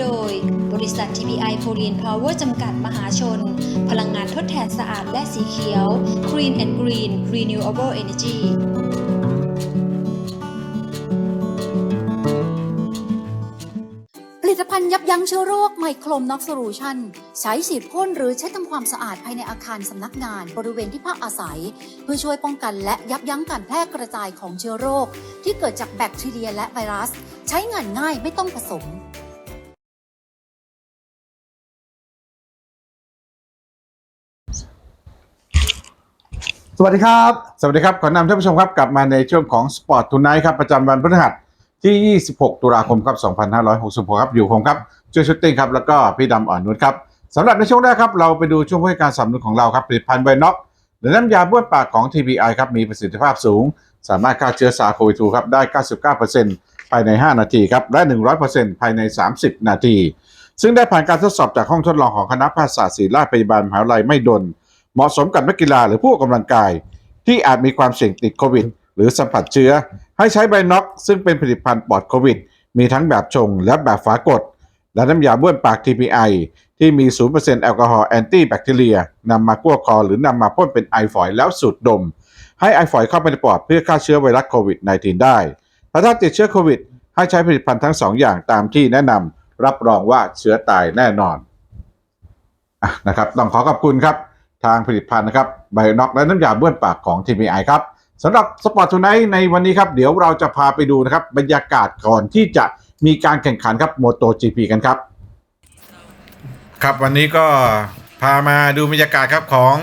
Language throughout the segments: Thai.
โดย บริษัท TPI Korean Power จำกัดมหาชน พลังงานทดแทนสะอาดและสีเขียว Green and Green Renewable Energy ผลิตภัณฑ์ยับยั้งเชื้อโรคไมโครน็อกโซลูชันใช้ฉีดพ่นหรือใช้ทำความสะอาดภายในอาคารสำนักงานบริเวณที่พักอาศัย เพื่อช่วยป้องกันและยับยั้งการแพร่กระจายของเชื้อโรค ที่เกิดจากแบคทีเรียและไวรัส ใช้งานง่ายไม่ต้องผสม วัสดีครับ สวัสดีครับ ขอนำท่านผู้ชมครับกลับมาในช่วงของ Sport Tonight ครับประจำวันพฤหัสที่ 26 ตุลาคมครับ 2566 ครับ อยู่ผมครับช่วยชุดติ้งครับ แล้วก็พี่ดำอ่อนนุชครับสำหรับในช่วงแรกครับ เราไปดูช่วงให้การสนับสนุนของเราครับผลิตภัณฑ์ไวน็อกหรือน้ำยาบ้วนปากของ TBI ครับ มีประสิทธิภาพสูง สามารถฆ่าเชื้อซาโควิด2ครับ ได้ 99%ภายใน 5 นาทีครับ และ 100%ภายใน 30 นาที ซึ่งได้ผ่านการทดสอบจากห้องทดลองของคณะแพทยศาสตร์ศิริราชพยาบาลมหาวิทยาลัยไม่ดน เหมาะสมกับนักกีฬาหรือผู้ออกกำลังกาย ที่อาจมีความเสี่ยงติดโควิด หรือสัมผัสเชื้อ ให้ใช้ไบน็อกซึ่งเป็นผลิตภัณฑ์ปลอดโควิด มีทั้งแบบชงและแบบฝากด และน้ำยาบ้วนปาก TPI ที่มี 0%แอลกอฮอล์แอนตี้แบคทีเรียนำมากั้วคอหรือนำมาพ่นเป็นไอฝอยแล้วสูดดม ให้ไอฝอยเข้าไปในปอดเพื่อฆ่าเชื้อไวรัสโควิด -19 ได้แต่ถ้าติดเชื้อโควิด ให้ใช้ผลิตภัณฑ์ทั้งสองอย่างตามที่แนะนำรับรองว่าเชื้อตายแน่นอนอะนะครับ ต้องขอขอบคุณครับ ทางผลิตภัณฑ์นะครับไบโอน็อกและน้ำยาบ้วนปากของ TPI ครับสำหรับสปอร์ตทูไนท์ในวันนี้ครับ เดี๋ยวเราจะพาไปดูนะครับบรรยากาศก่อนที่จะมีการแข่งขันครับ MotoGP กันครับ ครับวันนี้ก็พามาดูบรรยากาศครับของ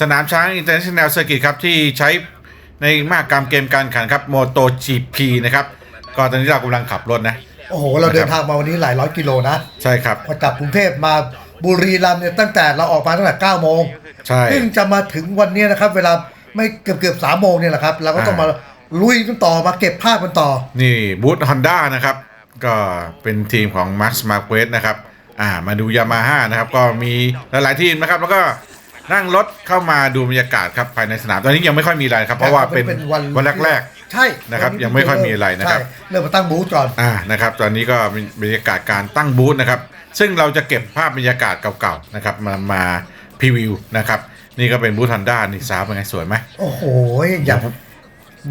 สนามช้างอินเตอร์เนชั่นแนลเซอร์กิตครับที่ใช้ในมหากรรมเกมการแข่งขันครับ MotoGP นะครับก็ตอนนี้เรากำลังขับรถนะ โอ้โห เราเดินทางมาวันนี้หลายร้อยกิโลนะ ใช่ครับ พอจากกรุงเทพมา บุรีรัมย์เนี่ยตั้งแต่เราออกมาตั้งแต่9โมงใช่เพิ่งจะมาถึงวันนี้นะครับ เวลาไม่เกือบเกือบสามโมงเนี่ยแหละครับเราก็ต้องมาลุยกันต่อมาเก็บภาพกันต่อ นี่บูธฮอนด้านะครับ ก็เป็นทีมของ Max m a r q u e z นะครับ อ่ามาดูยามาฮ่านะครับ ก็มีหลายๆทีมนะครับ แล้วก็นั่งรถเข้ามาดูบรรยากาศครับภายในสนามตอนนี้ยังไม่ค่อยมีอะไรครับ เพราะว่าเป็นวันแรกใช่นะครับวันนี้ยังไม่ค่อยมีอะไรนะครับใช่เริ่มมาตั้งบูธก่อนๆอ่านะครับ ตอนนี้ก็มีบรรยากาศการตั้งบูธนะครับ ซึ่งเราจะเก็บภาพบรรยากาศเก่าๆนะครับมามาพรีวิวนะครับ นี่ก็เป็นบูธฮอนด้านี่ซาวเป็นไงสวยไหมโอ้โหอยาก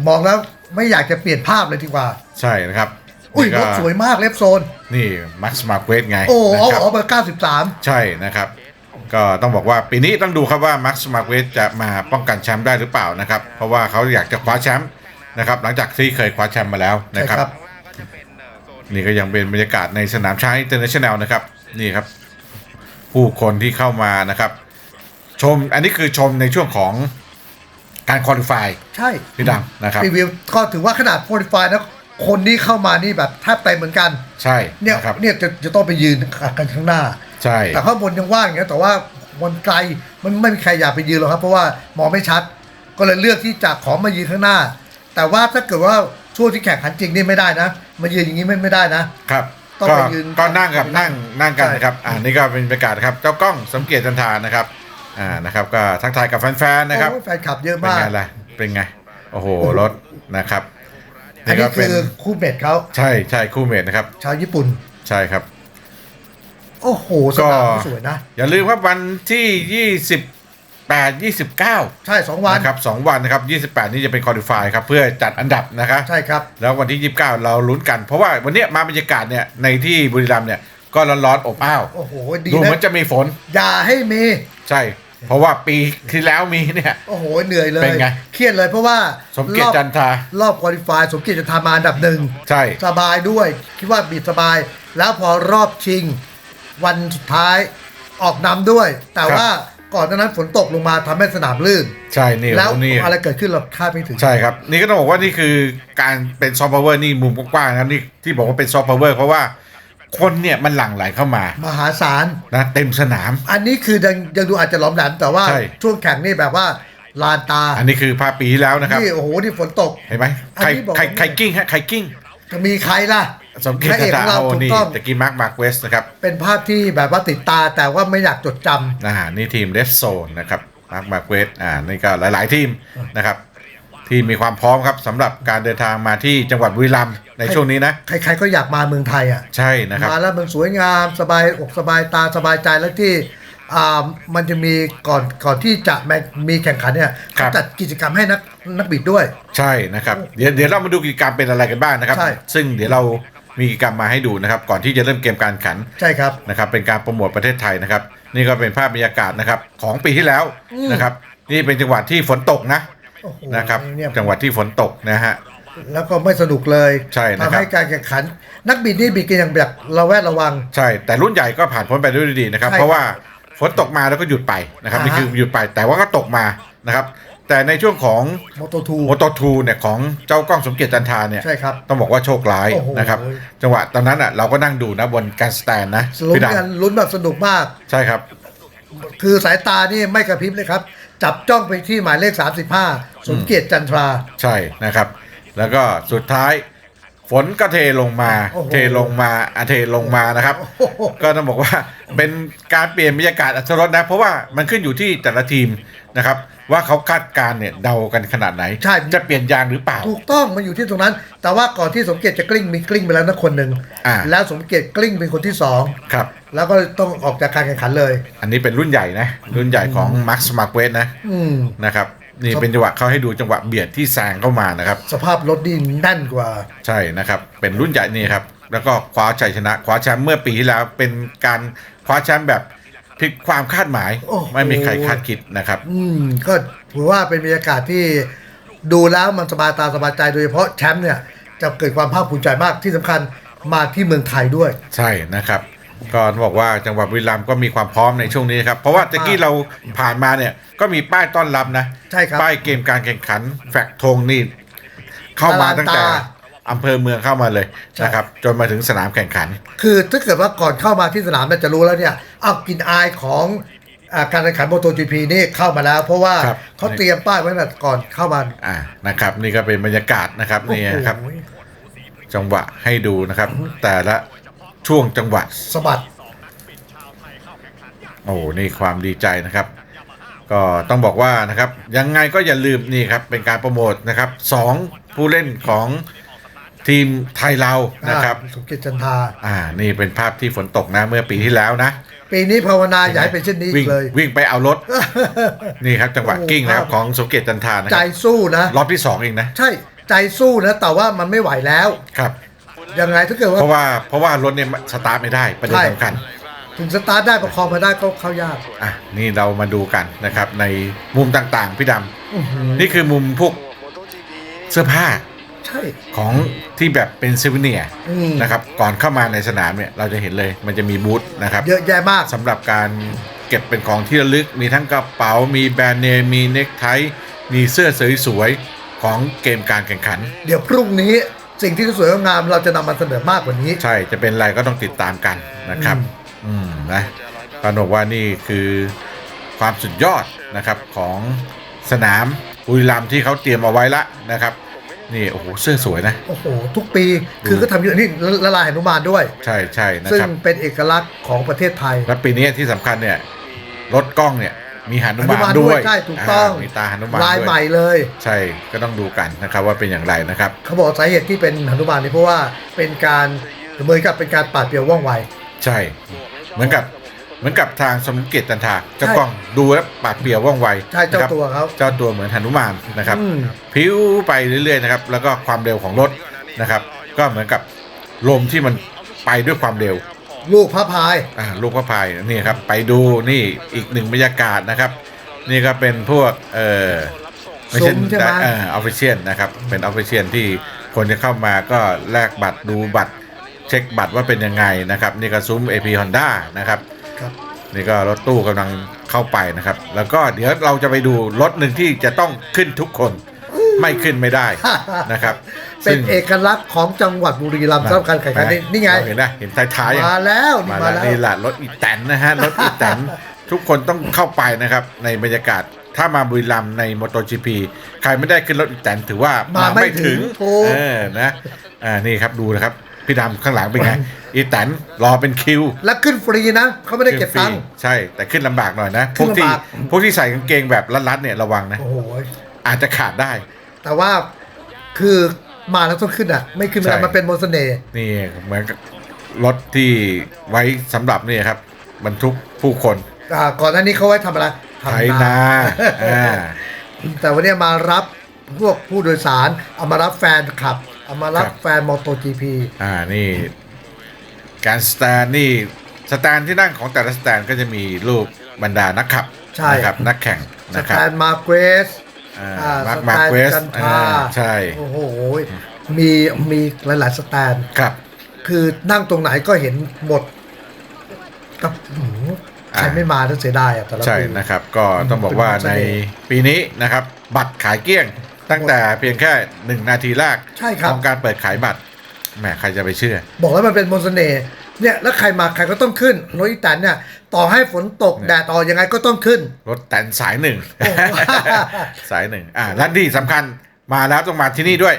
มองแล้วไม่อยากจะเปลี่ยนภาพเลยดีกว่า ใช่นะครับอุ้ยนี่รก็ถสวยมากเลฟโซน นี่ Max m a r q u e z ไง โอ้นะเอาครับเอาเบอร์93ใช่นะครับ ก็ต้องบอกว่าปีนี้ต้องดูครับว่ามาร์คสมาร์เวสจะมาป้องกันแชมป์ได้หรือเปล่านะครับ เพราะว่าเขาอยากจะคว้าแชมป์นะครับ หลังจากที่เคยคว้าแชมป์มาแล้วนะครับใช่ครับนี่ก็ยังเป็นบรรยากาศในสนามช้างอินเตอร์เนชั่นแนลนะครับ นี่ครับ ผู้คนที่เข้ามานะครับ ชมอันนี้คือชมในช่วงของการคอลิฟายใช่พี่ดังนะครับรีวิวก็ถือว่าขนาดโปรดิฟายนะคนที่เข้ามานี่แบบแทบเต็มเหมือนกัน ใช่เนี่ยนะครับเนี่ยจะจะต้องไปยืนกันข้างหน้า ใช่ แต่ข้างบนยังว่างอย่างเงี้ยแต่ว่าบนไกลมันไม่มีใครอยากไปยืนหรอกครับ เพราะว่ามองไม่ชัด ก็เลยเลือกที่จะขอมายืนข้างหน้า แต่ว่าถ้าเกิดว่าช่วงที่แข่งขันจริงนี่ไม่ได้นะ มายืนอย่างนี้ไม่ไม่ได้นะครับ ต้องก็ไปยืนก็นั่งกับนั่งนั่งกันใช่นะครับอ่านี่ก็เป็นบรรยากาศครับเจ้ากล้องสมเกียรติจันทานะครับอ่านะครับก็ทักทายกับแฟนๆนะครับโอ้ยแฟนคลับเยอะเป็นมาก ไงล่ะเป็นไงโอ้โหรถนะครับอันนี่นี้ก็เป็คืนอคู่เบ็ดเขาใช่ใช่คู่เมทนะครับชาวญี่ปุ่น ใช่ครับ โอ้โหสนามก็ สวยนะอย่าลืมครับวันที่ 28 29 ใช่สองวัน นะครับสองวันนะครับ 28 นี่จะเป็นคอร์ดิฟายครับ เพื่อจัดอันดับนะครับ ใช่ครับ แล้ววันที่ 29 เราลุ้นกัน เพราะว่าวันเนี้ยมาบรรยากาศเนี่ย ในที่บุรีรัมย์เนี่ย ก็ร้อนๆอบอ้าว โอ้โหดีดูเหนะมือนจะมีฝน อย่าให้มี ใช่ เพราะว่าปีที่แล้วมีเนี่ย โอ้โหเหนื่อยเลย เป็นไง เครียดเลยเพราะว่าสมเกียรติจันทารอบควอลิฟายสมเกียรติจะทำมาอันดับหนึ่ง ใช่ สบายด้วย คิดว่าบีบสบาย แล้วพอรอบชิง วันสุดท้ายออกนำด้วย แต่ว่า ก่อนหนานั้นฝนตกลงมาทำให้สนามลื่น ใช่นี่แล้วโอ้นี่อะไรเกิดขึ้นเราคาดไม่ถึง ใช่ครับ นี่ก็ต้องบอกว่านี่คือการเป็นซอฟต์พาวเวอร์นี่มุมกว้างๆนะครับนี่ที่บอกว่าเป็นซอฟต์พาวเวอร์เพราะว่าคนเนี่ยมันหลั่งไหลเข้ามา มหาศาลนะเต็มสนาม อันนี้คือยังยังดูอาจจะหล้อมแหลมแต่ว่าใช่ช่วงแข่งนี่แบบว่าลานตา อันนี้คือภาพปีที่แล้วนะครับนี่โอ้โหนี่ฝนตกเห็นไหมอันใครนี้บอกใครใครกิ้งฮะใครกิ้งจะมีใครล่ะ สมเกียรพระติเอกจันของทราเราโอถูกนี่ต้องตะกี้มาร์คมาร์คเวสนะครับเป็นภาพที่แบบว่าติดตาแต่ว่าไม่อยากจดจำอ่านี่ทีมเ d ฟโซนนะครับมาร์คมาร์คเวสอ่านี่ก็หลาย ๆ ทีมนะครับ ที่มีความพร้อมครับสำหรับการเดินทางมาที่จังหวัดบุรีรัมย์ในช่วงนี้นะใครๆก็อยากมาเมืองไทยอะใช่นะครับมาแล้วมันสวยงามสบายอกสบายตาสบายใจแล้วที่อ่ามันจะมีก่อนก่อนที่จะมามีแข่งขันเนี่ยครับเขาจัดกิจกรรมให้นักนักบิดด้วย ใช่นะครับ เดี๋ยวเดี๋ยวเรามาดูกิจกรรมเป็นอะไรกันบ้างนะครับใช่ซึ่งเดี๋ยวเรา มีกิจกรรมมาให้ดูนะครับ ก่อนที่จะเริ่มเกมการแข่งขันใช่ครับ นะครับ เป็นการโปรโมทประเทศไทยนะครับ นี่ก็เป็นภาพบรรยากาศนะครับ ของปีที่แล้วอืม นะครับ นี่เป็นจังหวัดที่ฝนตกนะโอ้โหนะครับ เนี่ยจังหวัดที่ฝนตกนะฮะ แล้วก็ไม่สนุกเลยใช่นะครับ ทำให้การแข่งขัน นักบิดนี่บิดกันอย่างแบบระแวดระวัง ใช่ แต่รุ่นใหญ่ก็ผ่านพ้นไปด้วยดีนะครับ ใช่ครับเพราะว่าฝนตกมาแล้วก็หยุดไปนะครับอ่าฮะ นี่คือหยุดไป แต่ว่าก็ตกมานะครับ แต่ในช่วงของโมโตทูโมโตทูเนี่ยของเจ้ากล้องสมเกียรติจันทราเนี่ยใช่ครับต้องบอกว่าโชคร้ายโอ้โหนะครับ จังหวะตอนนั้นอะเราก็นั่งดูนะบนการสแตนนะลุ้นพี่ดกันลุ้นแบบสนุกมากำใช่ครับ คือสายตานี่ไม่กระพริบเลยครับ จับจ้องไปที่หมายเลข 35 สมเกียรติจันทราใช่นะครับ แล้วก็สุดท้าย ฝนก็เทลงมา โอ้โห เทลงมาอะเทลงมานะครับโอ้โหก็ต้องบอกว่าเป็นการเปลี่ยนบรรยากาศอัตรสนะ เพราะว่ามันขึ้นอยู่ที่แต่ละทีมนะครับ ว่าเขาคาดการณ์เนี่ยเดากันขนาดไหนใช่ จะเปลี่ยนยางหรือเปล่า ถูกต้องมันอยู่ที่ตรงนั้น แต่ว่าก่อนที่สมเกียรติจะกลิ้งมีกลิ้งไปแล้วนะคนหนึ่งอ่า แล้วสมเกียรติกลิ้งเป็นคนที่สองครับ แล้วก็ต้องออกจากการแข่งขันเลย อันนี้เป็นรุ่นใหญ่นะ รุ่นใหญ่ของมาร์คสมาร์เวสนะอืมนะครับ นี่เป็นจังหวะเขาให้ดูจังหวะเบียดที่แซงเข้ามานะครับ สภาพรถนี่แน่นกว่า ใช่นะครับ เป็นรุ่นใหญ่นี่ครับ แล้วก็คว้าชัยชนะ คว้าแชมป์เมื่อปีที่แล้ว เป็นการคว้าแชมป์แบบพลิกความคาดหมาย โอ้โห ไม่มีใครคาดคิดนะครับ อืมก็ถือว่าเป็นบรรยากาศที่ดูแล้วมันสบายตาสบายใจโดยเฉพาะแชมป์เนี่ยจะเกิดความภาคภูมิใจมากที่สำคัญมาที่เมืองไทยด้วย ใช่นะครับ ก็ต้องบอกว่าจังหวัดบุรีรัมย์ก็มีความพร้อมในช่วงนี้ครับ เพราะว่าตะกี้เราผ่านมาเนี่ยก็มีป้ายต้อนรับนะใช่ครับป้ายเกมการแข่งขันแฟกธงนี่เข้ามาตั้งแต่ตาอำเภอเมืองเข้ามาเลยใช่นะครับ จนมาถึงสนามแข่งขัน คือถ้าเกิดว่าก่อนเข้ามาที่สนามเนี่ยจะรู้แล้วเนี่ยเอากลินอายของอาการแข่งขันโมโตจีพีนี่เข้ามาแล้ว เพราะว่าครับเขาเตรียมป้ายไว้ตั้งแต่ก่อนเข้ามาอ่านะครับ นี่ก็เป็นบรรยากาศนะครับนี่นะครับโอ้โหจังหวะให้ดูนะครับ แต่ละ ช่วงจังหวะสะบัด โอ้โหนี่ความดีใจนะครับ ก็ต้องบอกว่านะครับ ยังไงก็อย่าลืมนี่ครับ เป็นการโปรโมทนะครับสองผู้เล่นของทีมไทยเรานะครับอ่าสมเกียรติจันทาอ่า นี่เป็นภาพที่ฝนตกนะเมื่อปีที่แล้วนะ ปีนี้ภาวนาอย่าให้เป็นเช่นนี้อีวิ่งกเลย วิ่งไปเอารถ นี่ครับจังหวะโอ้โหกิ้งนะครับภาพของสมเกียรติจันทานะคใจรับสู้นะรอบที่สองเองนะ ใช่ใจสู้นะแต่ว่ามันไม่ไหวแล้วครับ ยังไงถ้าเกิดว่าเพราะว่าเพราะว่ารถเนี่ยสตาร์ทไม่ได้ประเด็นใช่สำคัญถึงสตาร์ทได้ประคองมาได้ก็เข้ายากอะนี่เรามาดูกันนะครับ ในมุมต่างๆพี่ดอื้อหือำนี่คือมุมพวกเสื้อผ้าใช่ของที่แบบเป็นซิวเนียร์อืมนะครับก่อนเข้ามาในสนามเนี่ยเราจะเห็นเลยมันจะมีบูธนะครับ เยอะแยะมากสำหรับการเก็บเป็นของที่ระลึก มีทั้งกระเป๋ามีแบรนด์เนมมีเน็กไทมีเสื้อสวยๆของเกมการแข่งขัน เดี๋ยวพรุ่งนี้ สิ่งที่สวยงามเราจะนำมาเสนอมากกว่านี้ ใช่จะเป็นอะไรก็ต้องติดตามกันนะครับ อืมนะก็บอกว่านี่คือความสุดยอดนะครับของสนามบุรีรัมย์ที่เขาเตรียมเอาไว้ละนะครับ นี่โอ้โหเสื้อสวยนะ โอ้โห ทุกปีคือก็ทำเยอะนี่ละลายหนุมานด้วย ใช่ใช่นะซึ่งครับเป็นเอกลักษณ์ของประเทศไทย และปีนี้ที่สำคัญเนี่ยรถกล้องเนี่ย มีหนุหนุมามานนด้วยด้วยใช่ถูกต้องามีตาหนุมานลายด้วยใหม่เลย ใช่ก็ต้องดูกันนะครับว่าเป็นอย่างไรนะครับ เขาบอกสาเหตุที่เป็นหนุมานนี่เพราะว่าเป็นการเหมือนกับเป็นการปราดเปรียวว่องไว ใช่ เหมือนกับเหมือนกับทางสมเกียรติจันทราเจ้าใช่กล้องดูแล้วปากเปรียวว่องไวใช่เจ้านะครับตัวเขาเจ้าตัวเหมือนหนุมานนะครับอืมพิ้วไปเรื่อยๆนะครับแล้วก็ความเร็วของรถนะครับ ก็เหมือนกับลมที่มันไปด้วยความเร็ว ลูกพระพายอ่าลูกพระพายนี่ครับไปดูนี่อีกหนึ่งบรรยากาศนะครับ นี่ก็เป็นพวกเออไม่ใช่ซุ้มใช่ไหมเออออฟฟิเชียลนะครับ เป็นออฟฟิเชียลที่คนจะเข้ามาก็แลกบัตรดูบัตร เช็คบัตรว่าเป็นยังไงนะครับ นี่ก็ซุ้ม AP Honda นะครับครับนี่ก็รถตู้กำลังเข้าไปนะครับ แล้วก็เดี๋ยวเราจะไปดูรถหนึ่งที่จะต้องขึ้นทุกคน ไม่ขึ้นไม่ได้นะครับเป็นเอกลักษณ์ของจังหวัดบุรีรัมย์สำหรับการแข่งขันนี่นี่ไงเราเห็นนะเห็นท้ายๆอย่างมาแล้วนี่มามาแล้วแล้วนี่แหละรถอีแตนนะฮะรถอีแตนทุกคนต้องเข้าไปนะครับในบรรยากาศถ้ามาบุรีรัมย์ในมอ t o GP ใครไม่ได้ขึ้นรถอีแตนถือว่ามาไม่ถึงถูกเออนะอ่านี่ครับดูนะครับพี่ดำข้างหลังเป็นไงอีแตนรอเป็นคิว แล้วขึ้นฟรีนะเขาไม่ได้เก็บตังค์ใช่ แต่ขึ้นลำบากหน่อยนะพขึ้วนกลำที่บากพวกที่ใส่กางเกงแบบรัดๆเนี่ยระวังนะโอ้โหอาจจะขาดได้ แต่ว่าคือมาแล้วต้องขึ้นอะ ไม่ขึ้นไม่ได้ใช่ มันเป็นมนต์เสน่ห์นี่เหมือนกับรถที่ไว้สำหรับนี่ครับบรรทุกผู้คนอ่าก่อนหน้านี้เขาไว้ทำอะไรไถนาอ่า แต่วันนี้มารับพวกผู้โดยสารเอามารับแฟนคลับเอามารับครับ แฟนมอเตอร์จีพีอ่านี่การสแตนนี่สแตนที่นั่งของแต่ละสแตนก็จะมีรูปบรรดานักขับใช่นะครับนักแข่งสนะคแตรับนมาเกรสอ่าอ่า มาร์คสแตนมาร์เควสจันทราใช่โอ้โหมีมีหลายๆสแตนครับ คือนั่งตรงไหนก็เห็นหมดกับหืมใครอ่าไม่มาต้องเสียดายอะแต่ละใช่ปีนะครับ ก็ต้องบอกว่าเป็นในเสน่ห์ปีนี้นะครับ บัตรขายเกลี้ยง ตั้งแต่เพียงแค่หนึ่งนาทีแรกใช่ครับของการเปิดขายบัตรแหมใครจะไปเชื่อ บอกแล้วมันเป็นมนต์เสน่ห์ เนี่ยแล้วใครมาใครก็ต้องขึ้นรถอีแตนเนี่ยต่อให้ฝนตกเนี่ยแดดออกยังไงก็ต้องขึ้น รถแต่นสายหนึ่งโอ้โหสายหนึ่งอ่าและที่สำคัญมาแล้วต้องมาที่นี่ด้วย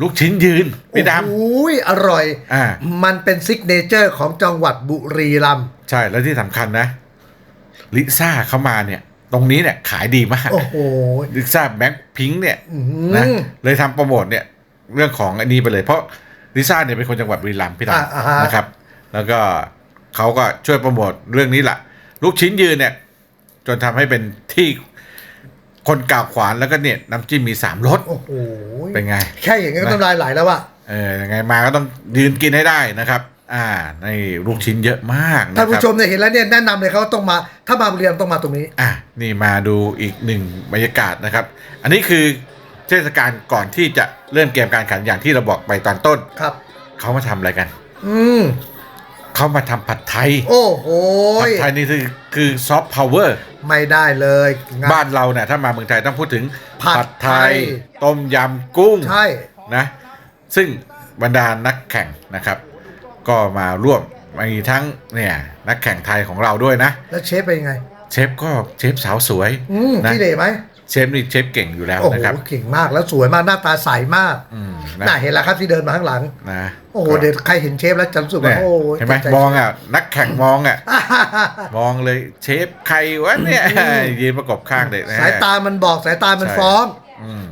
ลูกชิ้นยืนพี่ดโอ้ยอร่อยำอ่า มันเป็นซิกเนเจอร์ของจังหวัดบุรีรัมย์ใช่แล้วที่สำคัญนะ ลิซ่าเข้ามาเนี่ย ตรงนี้เนี่ยขายดีมาก โอ้โห ลิซ่าแบ็คพิงเนี่ยอื้อหืนะอเลยทำโปรโมทเนี่ย เรื่องของอันนี้ไปเลย เพราะ ลิซ่าเนี่ยเป็นคนจังหวัดบุรีรัมย์พี่อ่าอ่าฮะดำนะครับ แล้วก็เขาก็ช่วยโปรโมทเรื่องนี้แหละลูกชิ้นยืนเนี่ย จนทำให้เป็นที่คนกล่าวขวานแล้วก็เนี่ยน้ำจิ้มมีสามรสโอ้โหเป็นไง แค่อย่างนี้ก็น้ำลายไหลแล้วอะเออยังไงมาก็ต้องยืนกินให้ได้นะครับ อ่า ในลูกชิ้นเยอะมากนะคท่านผู้รับชมเนี่ยเห็นแล้วเนี่ยแนะนำเลยเขาต้องมาถ้ามาบุรีรัมย์ต้องมาตรงนี้ อะนี่มาดูอีกหนึ่งบรรยากาศนะครับ อันนี้คือ เทศกาลก่อนที่จะเริ่มเกมการแข่งขันอย่างที่เราบอกไปตอนต้น ครับ เขามาทำอะไรกัน อืม เขามาทำผัดไทย โอ้โหผัดไทยนี่คือคือซอฟต์พาวเวอร์ ไม่ได้เลยงบ้านเราเนี่ยถ้ามาเมืองไทยต้องพูดถึงผัดไทย ต้มยำกุ้งใช่นะ ซึ่งบรรดานักแข่งนะครับ ก็มาร่วมมีทั้งเนี่ยนักแข่งไทยของเราด้วยนะ แล้วเชฟเป็นยังไง เชฟก็เชฟสาวสวยอืมนะที่เดไหม เชฟนี่เชฟเก่งอยู่แล้วโอ้โหนะครับ เก่งมากแล้วสวยมากหน้าตาใสมากอืมนะ น่าเห็นแล้วครับที่เดินมาข้างหลัง นะโอ้โหก็เดี๋ยวใครเห็นเชฟแล้วจำรู้สึกเนี่ว่ายโอ้โหเห็นไหมใจมองอะ นักแข่งมองอะอ่าฮ่าฮ่ามองเลยเชฟใครวะเนี่ยยืนประกบข้างเด็กนะสายตามันบอกสายตามันใช่ ฟ้อง อืม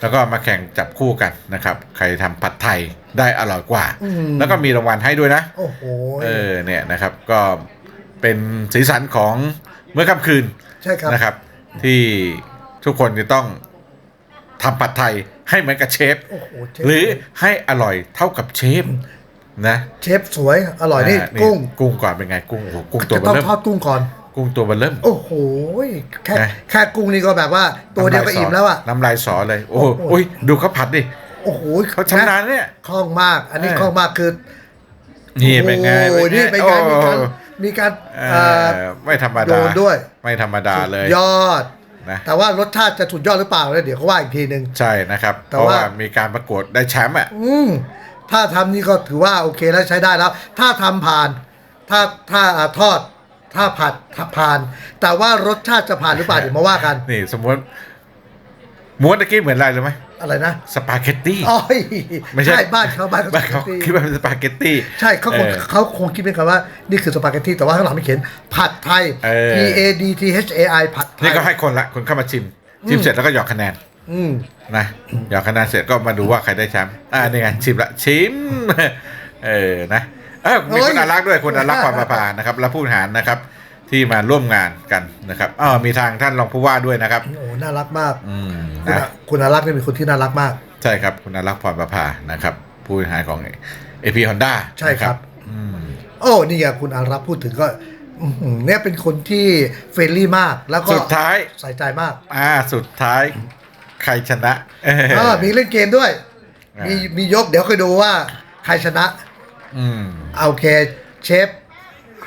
แล้วก็มาแข่งจับคู่กันนะครับ ใครทำผัดไทยได้อร่อยกว่า อืม แล้วก็มีรางวัลให้ด้วยนะ โอ้โห เออเนี่ยนะครับก็เป็นสีสันของเมื่อค่ำคืนใช่ครับ นะครับ ที่ ทุกคนจะต้องทำผัดไทยให้เหมือนกับเชฟ โอ้โหเชฟหรือให้อร่อยเท่ากับเชฟนะเชฟสวย อร่อยนี่ากุ้งกุ้งก่อนเป็นไงกุ้งโอ้โหกุ้งตัวจะเบต้องลเริ่มทอดกุ้งก่อน กุ้งตัวเบลเริ่ม โอ้โหแค่นะ แค่กุ้งนี่ก็แบบว่า ตัวเดียวก็อิ่มแล้วอะน้ำลายสอเลย โอ้โหโอ้โห อุ้ยดูเขาผัดดิโอ้โหเขาชำนาญเนี่ย คล่องมาก อันนี้เออ คล่องมากคือนี่เป็นไงโอ้โหนี่เป็นไงมีการโอ้มีการเอเอ่ออไม่ธรรมโยดานด้วย ไม่ธรรมดาเลย ยอด นะแต่ว่ารสชาติจะสุดยอดหรือเปล่าเนี่ยเดี๋ยวเขาว่าอีกทีหนึ่งใช่นะครับแต่เพราะว่าว่ามีการประกวดได้แชมป์อะอืมถ้าทำนี่ก็ถือว่าโอเคแล้วใช้ได้แล้ว ถ้าทำผ่าน ถ้าถ้าอ่าทอด ถ้าผัดถ้าผ่าน แต่ว่ารสชาติจะผ่านหรือเปล่าเดี๋ยวมาว่ากัน นี่สมมติม้วนตะกี้เหมือนอะไรรู้ไหมอะไรนะสปาเกตตี้อ๋อยไม่ใช่บ้านเขาบ้านเขาบ้านเขาคิดว่าเป็นสปาเกตตี้ใช่เขาคงเออเขาคงคิดเป็นคำว่านี่คือสปาเกตตี้แต่ว่าข้างหลังไม่เขียนผัดไทยเออ P A D T H A I ผัดไทนี่ยก็ให้คนละคนเข้ามาชิมชิมเสร็จแล้วก็หยอกคะแนนอืมนะหยอกคะแนนเสร็จก็มาดูว่าใครได้แชมป์อ่านี่ไงชิมละชิมเออนะเออมีคุณอารักษ์ด้วยคุณอารักษ์ความประพานะครับและผู้บริหารนะครับ ที่มาร่วมงานกันนะครับอ๋อมีทางท่านรองผู้ว่าด้วยนะครับ โอ้โหน่ารักมาก อืมคุณนะอาคุณอารักษ์เนี่ยเป็นคนที่น่ารักมาก ใช่ครับ คุณอารักษ์พรประภานะครับ ผู้บริหารของ AP Honda ใช่ครับนะอืม โอ้นี่ไงคุณอารักษ์พูดถึงก็อื้อหือเนี่ยเป็นคนที่เฟรนลี่มากแล้วก็สุดท้าย ใส่ใจมากอ่าสุดท้ายใครชนะเอออ่ามีเล่นเกมด้วย อ่ามี มีมียกเดี๋ยวค่อยดูว่าใครชนะอืม เอาโอเคเชฟ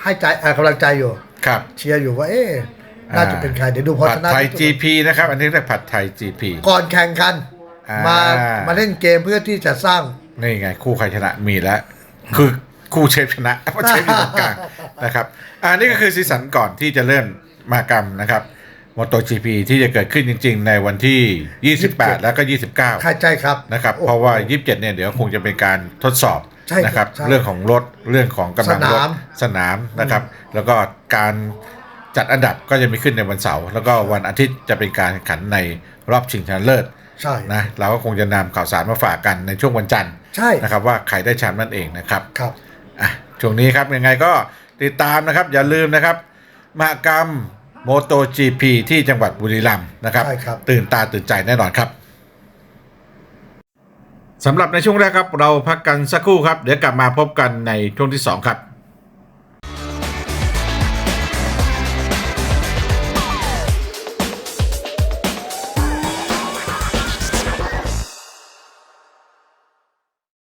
ให้ใจเอ่อกำลังใจอยู่ ครับเชียร์อยู่ว่าเอ๊ะน่าจะเป็นใครเดี๋ยวดูพอผัชดนะไทย GP นะครับ อันนี้เรียกผัดไทย GP ก่อนแข่งกัน อ่าม มามาเล่นเกมเพื่อที่จะสร้าง นี่ไง คู่ใครชนะมีแล้ว คือคู่เชฟชนะเพราะเชฟอยู่ตรงกลางนะครับอันนี้ก็คือสีสันก่อนที่จะเริ่มมากรรมนะครับมอเตอร์ GP ที่จะเกิดขึ้นจริง ๆ ในวันที่ 28 แล้วก็ 29ใครใจครับนะครับ โอ้โห เพราะว่า 27 เนี่ย เดี๋ยวคงจะเป็นการทดสอบ ใช่ครับนะครับ ใช่เรื่องของรถเรื่องของกำลังรถสนาม สนามนะครับ แล้วก็การจัดอันดับก็จะมีขึ้นในวันเสาร์แล้วก็วันอาทิตย์จะเป็นการแข่งขันในรอบชิงชนะเลิศใช่นะเราก็คงจะนำข่าวสารมาฝากกันในช่วงวันจันทร์ใช่นะครับว่าใครได้แชมป์นั่นเองนะครับ ครับ อะช่วงนี้ครับยังไงก็ติดตามนะครับ อย่าลืมนะครับ มหกรรมโมโต GP ที่จังหวัดบุรีรัมย์นะครับ ใช่ครับ ตื่นตาตื่นใจแน่นอนครับ สำหรับในช่วงแรกครับ เราพักกันสักครู่ครับ เดี๋ยวกลับมาพบกันในช่วงที่ 2 ครับ